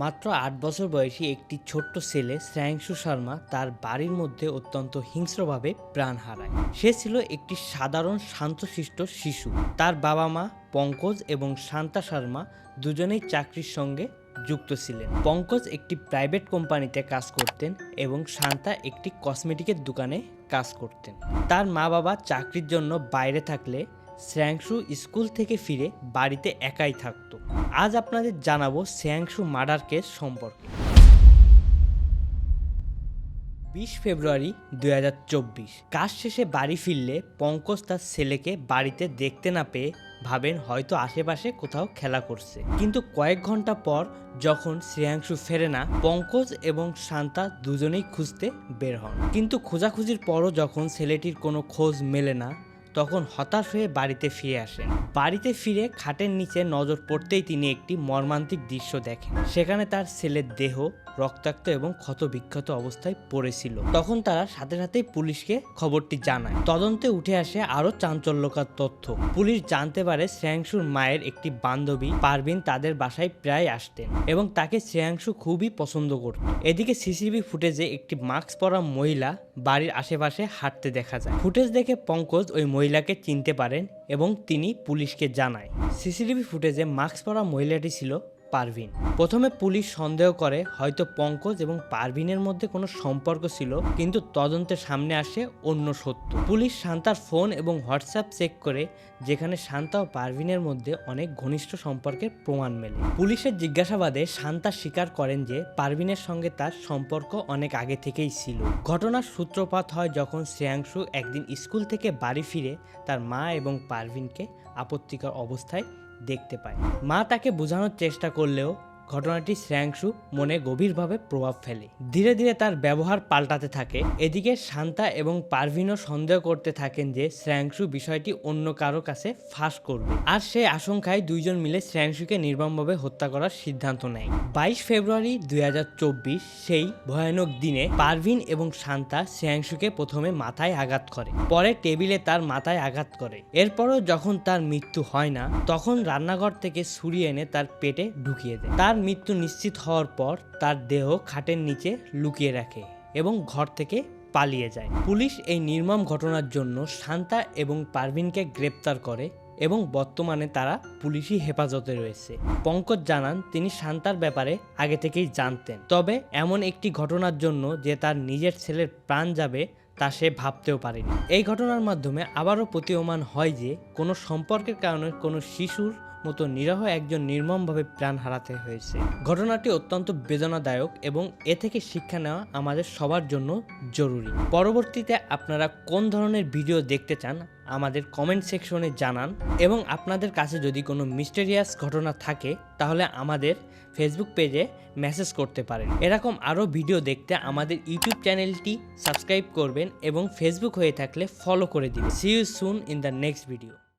মাত্র আট বছর বয়সী একটি ছোট্ট ছেলে শ্রেয়াংশু শর্মা তার বাড়ির মধ্যে অত্যন্ত হিংস্রভাবে প্রাণ হারায়। সে ছিল একটি সাধারণ শান্তশিষ্ট শিশু। তার বাবা মা, পঙ্কজ এবং শান্তা শর্মা দুজনেই চাকরির সঙ্গে যুক্ত ছিলেন। পঙ্কজ একটি প্রাইভেট কোম্পানিতে কাজ করতেন এবং শান্তা একটি কসমেটিকের দোকানে কাজ করতেন। তার মা বাবা চাকরির জন্য বাইরে থাকলে শ্রেয়াংশু স্কুল থেকে ফিরে বাড়িতে একাই থাকতো। আজ আপনাদের জানাব শ্রেয়াংশু মার্ডার কেস সম্পর্কে। বিশ ফেব্রুয়ারি দুই হাজার চব্বিশ। কাজ শেষে বাড়ি ফিরলে পঙ্কজ তার ছেলেকে বাড়িতে দেখতে না পেয়ে ভাবেন হয়তো আশেপাশে কোথাও খেলা করছে। কিন্তু কয়েক ঘণ্টা পর যখন শ্রেয়াংশু ফেরে না, পঙ্কজ এবং শান্তা দুজনেই খুঁজতে বের হন। কিন্তু খোঁজাখুঁজির পরও যখন ছেলেটির কোনো খোঁজ মেলে না তখন হতাশ হয়ে বাড়িতে ফিরে আসেন। বাড়িতে ফিরে খাটের নিচে নজর পড়তেই তিনি একটি মর্মান্তিক দৃশ্য দেখেন। সেখানে তার ছেলের দেহ, রক্তাক্ত এবং ক্ষতবিক্ষত অবস্থায় পড়েছিল। তখন তারা সাথে সাথেই পুলিশকে খবরটি জানায়। তদন্তে উঠে আসে আরও চাঞ্চল্যকার তথ্য। পুলিশ জানতে পারে শ্রেয়াংশুর মায়ের একটি বান্ধবী পারভিন তাদের বাসায় প্রায় আসতেন এবং তাকে শ্রেয়াংশু খুবই পছন্দ করত। এদিকে সিসিটিভি ফুটেজে একটি মাস্ক পরা মহিলা বাড়ির আশেপাশে হাঁটতে দেখা যায়। ফুটেজ দেখে পঙ্কজ ওই মহিলাকে চিনতে পারেন এবং তিনি পুলিশকে জানায়। সিসিটিভি ফুটেজে মাস্ক পরা মহিলাটি ছিল পারভিন। প্রথমে পুলিশ সন্দেহ করে, হয়তো পঙ্কজ এবং পারভিনের মধ্যে কোনো সম্পর্ক ছিল, কিন্তু তদন্তের সামনে আসে অন্য সত্য। পুলিশ শান্তার ফোন এবং হোয়াটসঅ্যাপ চেক করে, যেখানে শান্তা ও পারভিনের মধ্যে অনেক ঘনিষ্ঠ সম্পর্কের প্রমাণ মেলে। পুলিশের জিজ্ঞাসাবাদে শান্তা স্বীকার করেন যে, পারভিনের সঙ্গে তার সম্পর্ক অনেক আগে থেকেই ছিল। ঘটনার সূত্রপাত হয় যখন শ্রেয়াংশু একদিন স্কুল থেকে বাড়ি ফিরে তার মা এবং পারভিনকে আপত্তিকর অবস্থায় দেখতে পায়। মা তাকে বোঝানোর চেষ্টা করলেও ঘটনাটি শ্রেয়াংশু মনে গভীরভাবে প্রভাব ফেলে। ধীরে ধীরে তার ব্যবহার পাল্টাতে থাকে। এদিকে শান্তা এবং পারভিনও সন্দেহ করতে থাকেন যে শ্রেয়াংশু বিষয়টি অন্য কারও কাছে ফাঁস করবে। আর সেই আশঙ্কায় দুইজন মিলে শ্রেয়াংশুকে নির্মমভাবে হত্যা করার সিদ্ধান্ত নেয়। বাইশ ফেব্রুয়ারি দুই হাজার চব্বিশ সেই ভয়ানক দিনে পারভিন এবং শান্তা শ্রেয়াংশুকে প্রথমে মাথায় আঘাত করে। পরে টেবিলে তার মাথায় আঘাত করে। এরপরও যখন তার মৃত্যু হয় না, তখন রান্নাঘর থেকে ছুরি এনে তার পেটে ঢুকিয়ে দেয়। তার মৃত্যু নিশ্চিত হওয়ার পর তার দেহ খাটের নিচে লুকিয়ে রাখে এবং ঘর থেকে পালিয়ে যায়। পুলিশ এই নির্মম ঘটনার জন্য শান্তা এবং পারভিনকে গ্রেপ্তার করে এবং বর্তমানে তারা পুলিশি হেফাজতে রয়েছে। পঙ্কজ জানান, তিনি শান্তার ব্যাপারে আগে থেকেই জানতেন। তবে এমন একটি ঘটনার জন্য যে তার নিজের ছেলের প্রাণ যাবে তা সে ভাবতেও পারেনি। এই ঘটনার মাধ্যমে আবারও প্রতীয়মান হয় যে কোনো সম্পর্কের কারণে কোনো শিশুর মতো নিরহ একজন নির্মমভাবে প্রাণ হারাতে হয়েছে। ঘটনাটি অত্যন্ত বেদনাদায়ক এবং এ থেকে শিক্ষা নেওয়া আমাদের সবার জন্য জরুরি। পরবর্তীতে আপনারা কোন ধরনের ভিডিও দেখতে চান, আমাদের কমেন্ট সেকশনে জানান এবং আপনাদের কাছে যদি কোনো মিস্টেরিয়াস ঘটনা থাকে, তাহলে আমাদের ফেসবুক পেজে মেসেজ করতে পারেন। এরকম আরও ভিডিও দেখতে আমাদের ইউটিউব চ্যানেলটি সাবস্ক্রাইব করবেন এবং ফেসবুক হয়ে থাকলে ফলো করে দিন see you soon in the next video